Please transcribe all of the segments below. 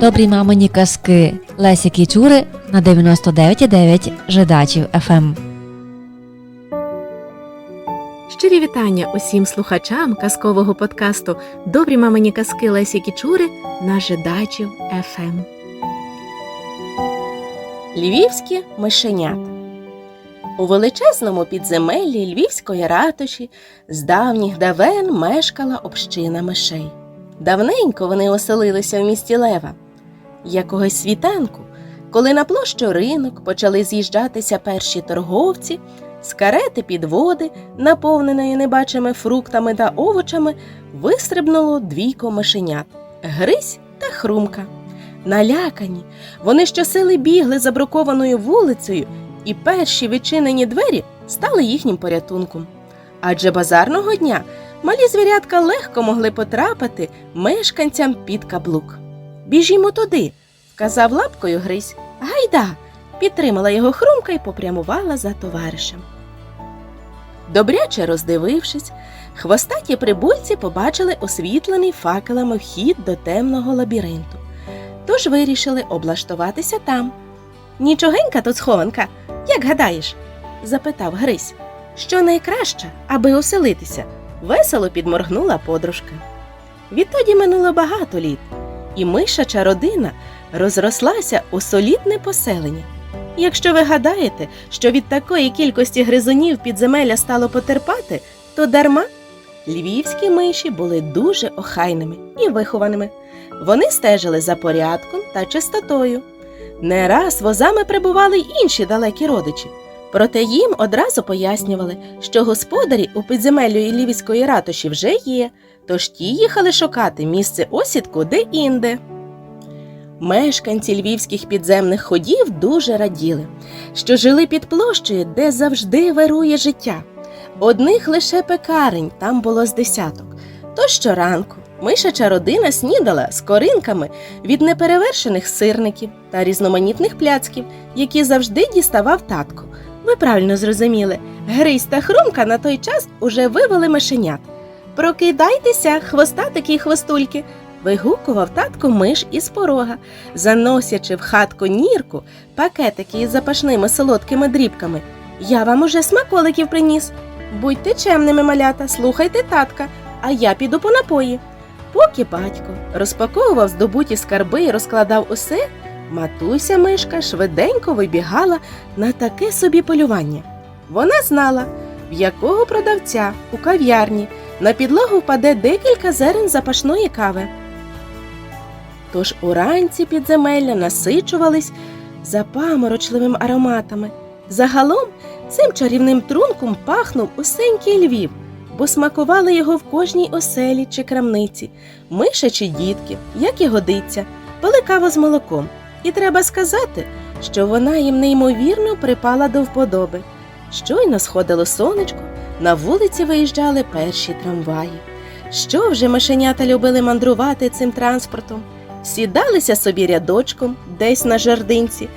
Добрі мамині казки Лесі Кічури на 99,9 Жидачів Ем. ФМ. Щирі вітання усім слухачам казкового подкасту Добрі мамині казки Лесі Кічури на Жидачів ФМ. Львівські мишенята. У величезному підземеллі львівської ратуші з давніх давен мешкала община мишей. Давненько вони оселилися в місті Лева. Якогось світанку, коли на площу ринок почали з'їжджатися перші торговці, з карети підводи, наповненої небачими фруктами та овочами, вистрибнуло двійко мишенят Грись та Хрумка. Налякані, вони щосили бігли забрукованою вулицею, і перші відчинені двері стали їхнім порятунком. Адже базарного дня малі звірятка легко могли потрапити мешканцям під каблук. Біжімо туди, вказав лапкою Грись. Гайда! підтримала його хрумка і попрямувала за товаришем. Добряче роздивившись, хвостаті прибульці побачили освітлений факелами вхід до темного лабіринту. Тож вирішили облаштуватися там. Нічогенька тут схованка, як гадаєш? запитав Грись. Що найкраще, аби оселитися? Весело підморгнула подружка. Відтоді минуло багато літ, і мишача родина розрослася у солідне поселення. Якщо ви гадаєте, що від такої кількості гризунів підземелля стало потерпати, то дарма львівські миші були дуже охайними і вихованими. Вони стежили за порядком та чистотою. Не раз возами прибували й інші далекі родичі. Проте їм одразу пояснювали, що господарі у підземеллю Львівської ратуші вже є, тож ті їхали шукати місце осідку де-інде. Мешканці львівських підземних ходів дуже раділи, що жили під площею, де завжди вирує життя. Одних лише пекарень там було з десяток. То щоранку мишача родина снідала з коринками від неперевершених сирників та різноманітних пляцків, які завжди діставав татко. Ви правильно зрозуміли, Грись та Хрумка на той час уже вивели мишенят. Прокидайтеся, хвостатики й хвостульки. Вигукував татко миш із порога, заносячи в хатку нірку пакетики із запашними солодкими дрібками. Я вам уже смаколиків приніс. Будьте чемними, малята, слухайте татка, а я піду по напої. Поки батько розпаковував здобуті скарби і розкладав усе, матуся мишка швиденько вибігала на таке собі полювання. Вона знала, в якого продавця у кав'ярні на підлогу впаде декілька зерен запашної кави. Тож уранці підземелля насичувались запаморочливими ароматами. Загалом цим чарівним трунком пахнув усенький Львів, бо смакували його в кожній оселі чи крамниці, мишачі дітки, як і годиться, пили каву з молоком. І треба сказати, що вона їм неймовірно припала до вподоби. Щойно сходило сонечко, на вулиці виїжджали перші трамваї. Що вже мишенята любили мандрувати цим транспортом? Сідалися собі рядочком десь на жердинці,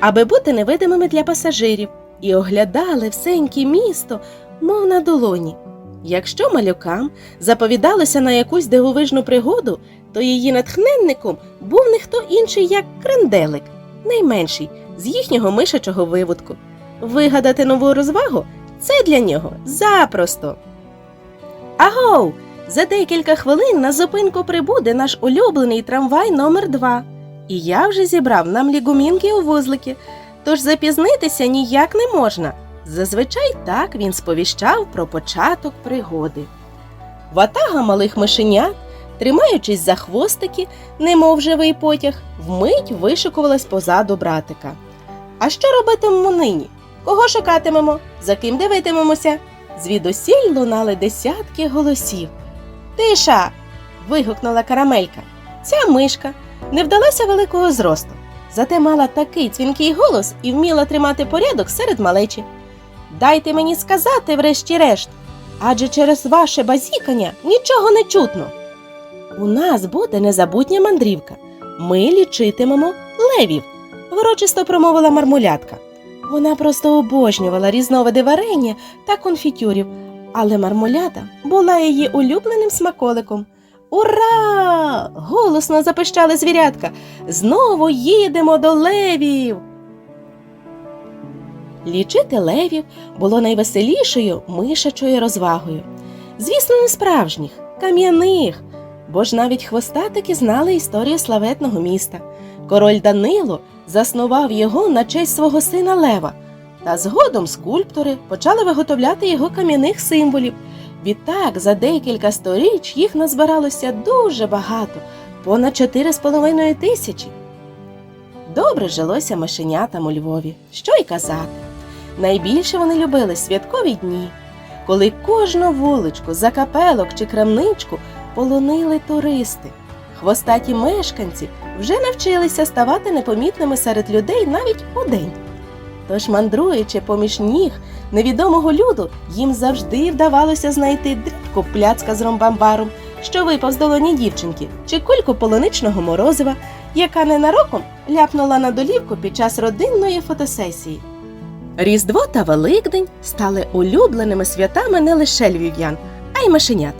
аби бути невидимими для пасажирів, і оглядали всеньке місто, мов на долоні. Якщо малюкам заповідалося на якусь дивовижну пригоду, то її натхненником був не хто інший, як кренделик, найменший з їхнього мишачого виводку. Вигадати нову розвагу це для нього запросто. Агоу! За декілька хвилин на зупинку прибуде наш улюблений трамвай номер 2 І я вже зібрав нам лігумінки у вузлики, тож запізнитися ніяк не можна. Зазвичай так він сповіщав про початок пригоди. Ватага малих мишенят, тримаючись за хвостики, немов живий потяг, вмить вишикувалась позаду братика. А що робитимемо нині? Кого шукатимемо? За ким дивитимемося? Звідусіль лунали десятки голосів. Тиша. вигукнула карамелька. Ця мишка не вдалася великого зросту, зате мала такий дзвінкий голос і вміла тримати порядок серед малечі. Дайте мені сказати, врешті-решт, адже через ваше базікання нічого не чутно. У нас буде незабутня мандрівка. Ми лічитимемо левів, ворочисто промовила мармулятка. Вона просто обожнювала різновиди варення та конфітюрів, але мармулята була її улюбленим смаколиком. Ура! Голосно запищали звірятка. Знову їдемо до левів. Лічити левів було найвеселішою мишачою розвагою. Звісно, не справжніх, кам'яних, бо ж навіть хвостатики знали історію славетного міста. Король Данило заснував його на честь свого сина Лева, та згодом скульптори почали виготовляти його кам'яних символів. Відтак, за декілька сторіч їх назбиралося дуже багато, понад 4,5 тисячі. Добре жилося мишенятам у Львові, що й казати. Найбільше вони любили святкові дні, коли кожну вуличку, закапелок чи крамничку полонили туристи. Хвостаті мешканці вже навчилися ставати непомітними серед людей навіть удень. Тож, мандруючи поміж ніг невідомого люду, їм завжди вдавалося знайти дрібку пляцка з ромбамбаром, що випав з долоні дівчинки, чи кульку полуничного морозива, яка ненароком ляпнула на долівку під час родинної фотосесії. Різдво та Великдень стали улюбленими святами не лише львів'ян, а й мишенят.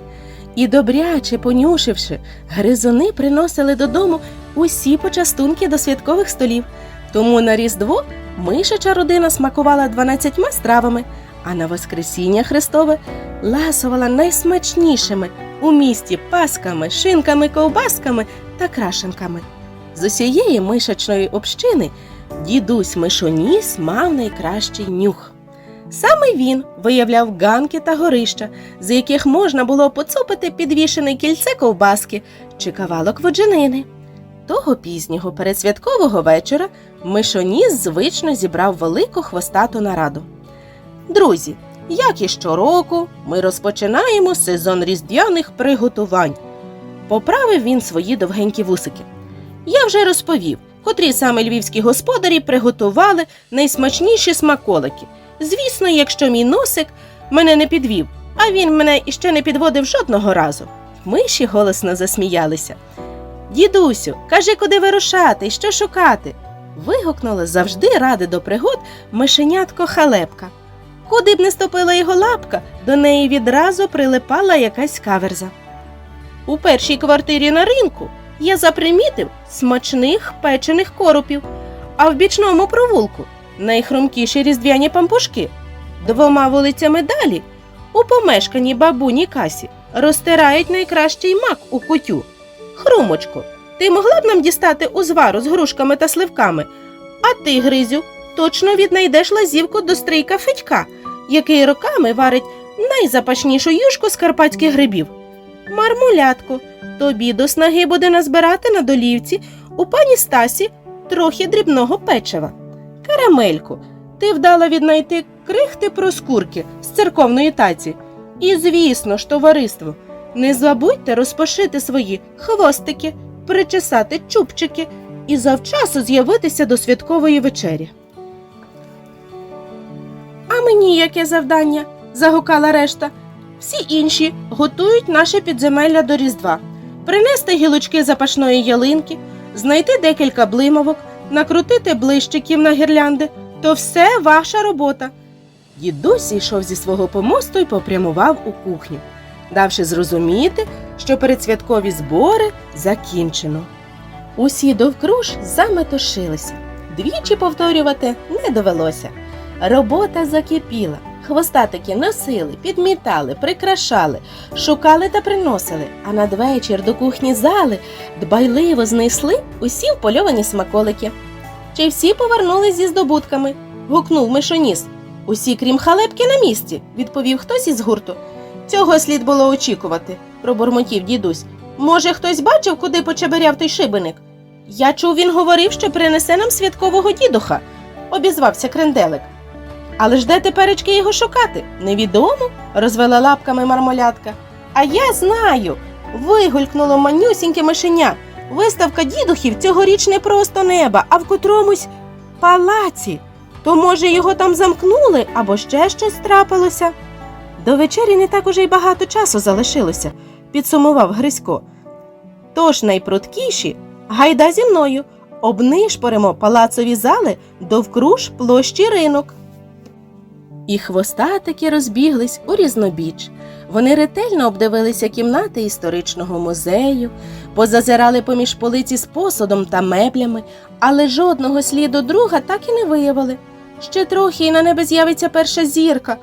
І добряче понюшивши, гризуни приносили додому усі почастунки до святкових столів. Тому на Різдво мишача родина смакувала 12 стравами, а на Воскресіння Христове ласувала найсмачнішими у місті пасками, шинками, ковбасками та крашенками. З усієї мишачної общини дідусь Мишоніс мав найкращий нюх. Саме він виявляв ганки та горища, з яких можна було поцупити підвішене кільце ковбаски чи кавалок водженини. Того пізнього передсвяткового вечора Мишоніс звично зібрав велику хвостату нараду. Друзі, як і щороку, ми розпочинаємо сезон різдвяних приготувань. Поправив він свої довгенькі вусики. Я вже розповів, котрі саме львівські господарі приготували найсмачніші смаколики. Звісно, якщо мій носик мене не підвів, а він мене іще не підводив жодного разу. Миші голосно засміялися. Дідусю, кажи, куди вирушати що шукати. вигукнула завжди ради до пригод мишенятко халепка. Куди б не ступила його лапка, до неї відразу прилипала якась каверза. У першій квартирі на ринку я запримітив смачних печених коропів, а в бічному провулку найхрумкіші різдвяні пампушки. Двома вулицями далі у помешканій бабуні касі розтирають найкращий мак у кутю. Хрумочко, ти могла б нам дістати узвару з грушками та сливками, а ти, Гризю, точно віднайдеш лазівку до стрийка Федька, який роками варить найзапашнішу юшку з карпатських грибів. Мармулятко, тобі до снаги буде назбирати на долівці у пані Стасі трохи дрібного печива. Карамельку, ти вдала віднайти крихти проскурки з церковної таці. І, звісно ж, товариство, не забудьте розпошити свої хвостики, причесати чубчики і завчасу з'явитися до святкової вечері. А мені яке завдання? загукала решта. Всі інші готують наше підземелля до Різдва, принести гілочки запашної ялинки, знайти декілька блимовок, накрутити блищиків на гірлянди то все ваша робота. Дідусь йшов зі свого помосту і попрямував у кухню, давши зрозуміти, що передсвяткові збори закінчено. Усі довкруж заметушилися. Двічі повторювати не довелося. Робота закипіла. Хвостатики носили, підмітали, прикрашали, шукали та приносили, а надвечір до кухні зали дбайливо знесли усі впольовані смаколики. Чи всі повернулись зі здобутками? гукнув мишоніс. Усі, крім халепки, на місці, відповів хтось із гурту. Цього слід було очікувати, пробурмотів дідусь. Може, хтось бачив, куди почеберяв той шибеник? Я чув, він говорив, що принесе нам святкового дідуха, обізвався кренделик. Але ж де теперечки його шукати? Невідомо, розвела лапками мармолятка. А я знаю. вигулькнуло манюсіньке мишеня. Виставка дідухів цьогоріч не просто неба, а в котромусь палаці. То, може, його там замкнули або ще щось трапилося. До вечері не так уже й багато часу залишилося, підсумував Грисько. Тож найпруткіші гайда зі мною обнишпоримо палацові зали довкруж площі ринок. І хвостатики розбіглись у різнобіч. Вони ретельно обдивилися кімнати історичного музею, позазирали поміж полиці з посудом та меблями, але жодного сліду друга так і не виявили. Ще трохи і на небі з'явиться перша зірка,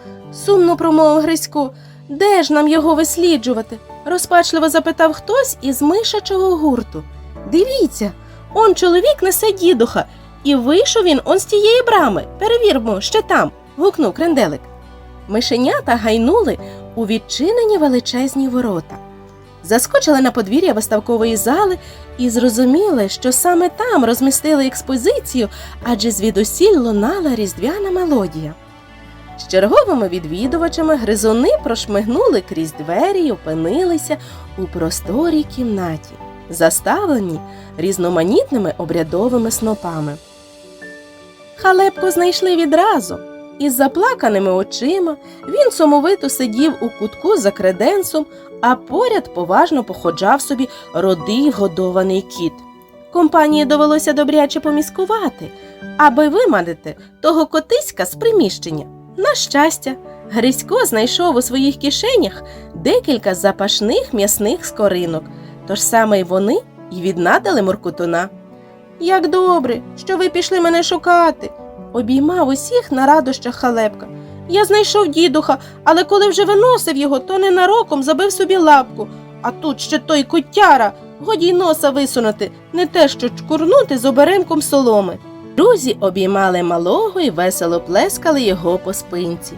сумно промовив Грисько. Де ж нам його висліджувати? розпачливо запитав хтось із мишачого гурту. Дивіться, он чоловік несе дідуха, і вийшов він он з тієї брами. Перевірмо, ще там. Гукнув кренделик. Мишенята гайнули у відчинені величезні ворота. Заскочили на подвір'я виставкової зали і зрозуміли, що саме там розмістили експозицію, адже звідусіль лунала різдвяна мелодія. З черговими відвідувачами гризуни прошмигнули крізь двері й опинилися у просторій кімнаті, заставленій різноманітними обрядовими снопами. Халепку знайшли відразу. Із заплаканими очима він сумовито сидів у кутку за креденсом, а поряд поважно походжав собі родий годований кіт. Компанії довелося добряче поміскувати, аби виманити того котиська з приміщення. На щастя, Грисько знайшов у своїх кишенях декілька запашних м'ясних скоринок, тож саме й вони і віднадали Моркутуна. Як добре, що ви пішли мене шукати, обіймав усіх на радощах халепка. Я знайшов дідуха, але коли вже виносив його, то ненароком забив собі лапку. А тут ще той котяра, годі й носа висунути, не те що чкурнути з оберемком соломи. Друзі обіймали малого і весело плескали його по спинці.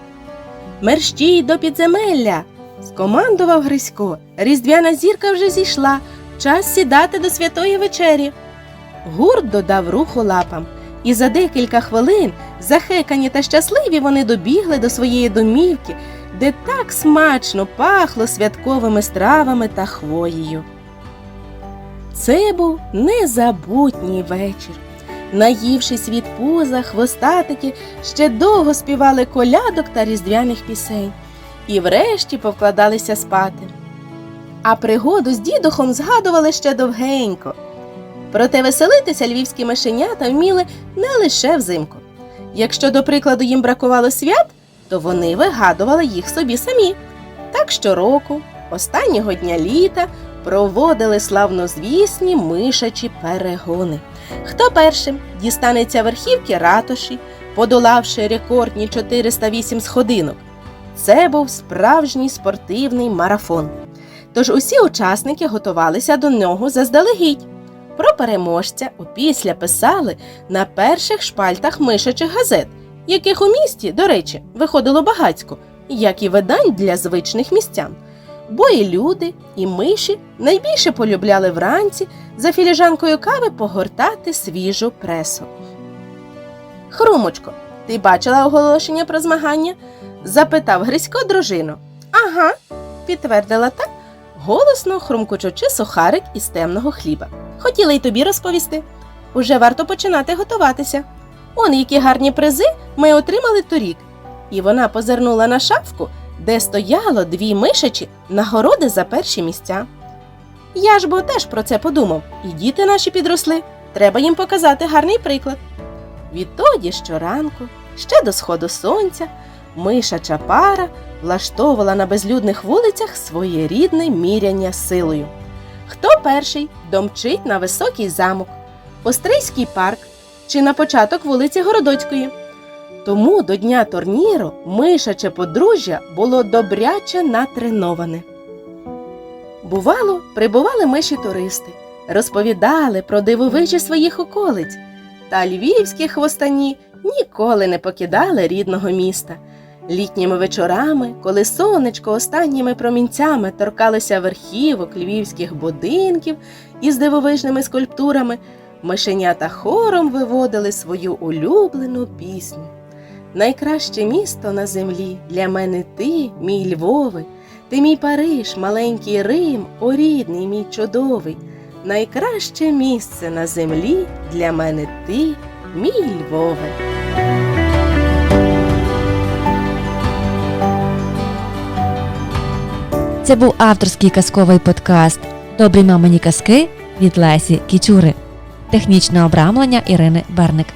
Мерщій до підземелля. скомандував Грисько. Різдвяна зірка вже зійшла. Час сідати до святої вечері. Гурт додав руху лапам, і за декілька хвилин, захекані та щасливі, вони добігли до своєї домівки, де так смачно пахло святковими стравами та хвоєю. Це був незабутній вечір. Наївшись від пуза, хвостатики ще довго співали колядок та різдвяних пісень і врешті повкладалися спати. А пригоду з дідухом згадували ще довгенько. Проте веселитися львівські мишенята вміли не лише взимку. Якщо, до прикладу, їм бракувало свят, то вони вигадували їх собі самі. Так щороку, останнього дня літа, проводили славнозвісні мишачі перегони. Хто першим дістанеться верхівки ратуші, подолавши рекордні 408 сходинок? Це був справжній спортивний марафон. Тож усі учасники готувалися до нього заздалегідь. Про переможця опісля писали на перших шпальтах мишачих газет, яких у місті, до речі, виходило багацько, як і видань для звичних містян. Бо і люди, і миші найбільше полюбляли вранці за філіжанкою кави погортати свіжу пресу. Хрумочко, ти бачила оголошення про змагання? запитав Грисько дружину. Ага, підтвердила та, голосно хрумкочучи сухарик із темного хліба. Хотіла й тобі розповісти. Уже варто починати готуватися. Он які гарні призи ми отримали торік. І вона позирнула на шафку, де стояло дві мишачі нагороди за перші місця. Я ж бо теж про це подумав, і діти наші підросли. Треба їм показати гарний приклад. Відтоді щоранку, ще до сходу сонця, мишача пара влаштовувала на безлюдних вулицях своєрідне міряння силою. Хто перший домчить на високий замок, Острийський парк чи на початок вулиці Городоцької? Тому до дня турніру мишаче подружжя було добряче натреноване. Бувало, прибували миші туристи, розповідали про дивовижі своїх околиць, та львівські хвостані ніколи не покидали рідного міста. Літніми вечорами, коли сонечко останніми промінцями торкалося верхівок львівських будинків із дивовижними скульптурами, мишенята хором виводили свою улюблену пісню. Найкраще місто на землі для мене ти, мій Львове, ти мій Париж, маленький Рим, о рідний мій чудовий. Найкраще місце на землі для мене ти, мій Львове. Це був авторський казковий подкаст Добрі мамині казки від Лесі Кічури. Технічне обрамлення Ірини Берник.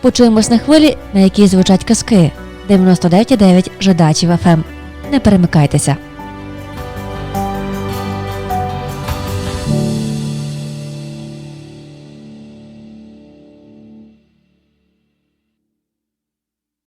Почуємось на хвилі, на якій звучать казки 99,9 Жидачів ФМ. Не перемикайтеся,